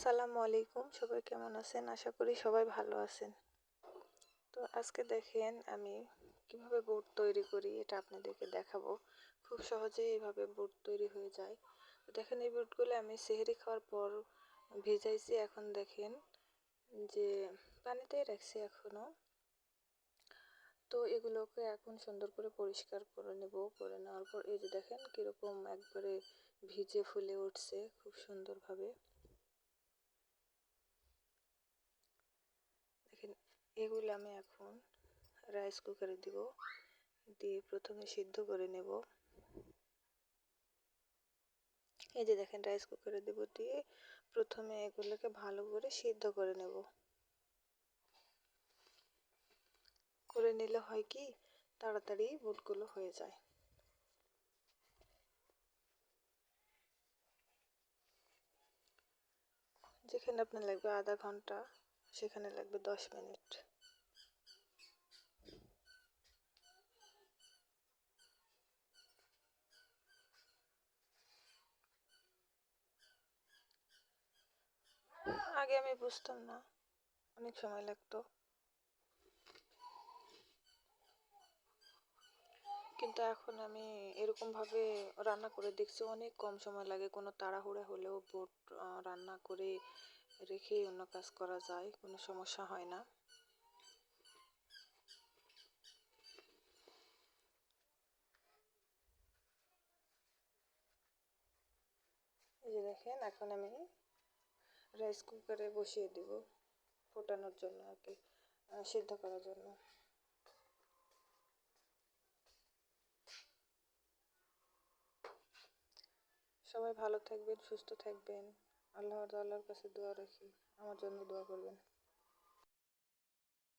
আসসালামু আলাইকুম। সবাই কেমন আছেন? আশা করি সবাই ভালো আছেন। তো আজকে দেখেন আমি কীভাবে বোট তৈরি করি, এটা আপনাদেরকে দেখাবো। খুব সহজেই এইভাবে বোট তৈরি হয়ে যায়। তো দেখেন, এই বোটগুলো আমি সেহেরি খাওয়ার পর ভেজাইছি। এখন দেখেন যে পানিতেই রাখছি এখনও তো এগুলোকে এখন সুন্দর করে পরিষ্কার করে নেব। করে নেওয়ার পর এই যে দেখেন কীরকম একবারে ভিজে ফুলে উঠছে খুব সুন্দরভাবে দেখেন এগুলো আমি এখন রাইস কুকারে দিব। দিয়ে প্রথমে সিদ্ধ করে নেব। এই যে দেখেন রাইস কুকারে দেব দিয়ে প্রথমে এগুলোকে ভালো করে সিদ্ধ করে নেব। করে নিলে হয় কি? তাড়াতাড়ি বুটগুলো হয়ে যায়। যেখানে আপনার লাগবে আধা ঘণ্টা, সেখানে লাগবে দশ মিনিট। আগে আমি বুঝতাম না। অনেক সময় লাগতো। কিন্তু এখন আমি এরকমভাবে রান্না করে দেখছি, অনেক কম সময় লাগে। কোনো তাড়াহুড়া হলেও বোট রান্না করে রেখে অন্য কাজ করা যায়, কোনো সমস্যা হয় না। এই যে দেখেন, এখন আমি রাইস কুকারে বসিয়ে দিব ফোটানোর জন্য আর কি সিদ্ধ করার জন্য। সবাই ভালো থাকবেন, সুস্থ থাকবেন। আল্লাহর আল্লাহর কাছে দোয়া রাখি। আমার জন্য দোয়া করবেন।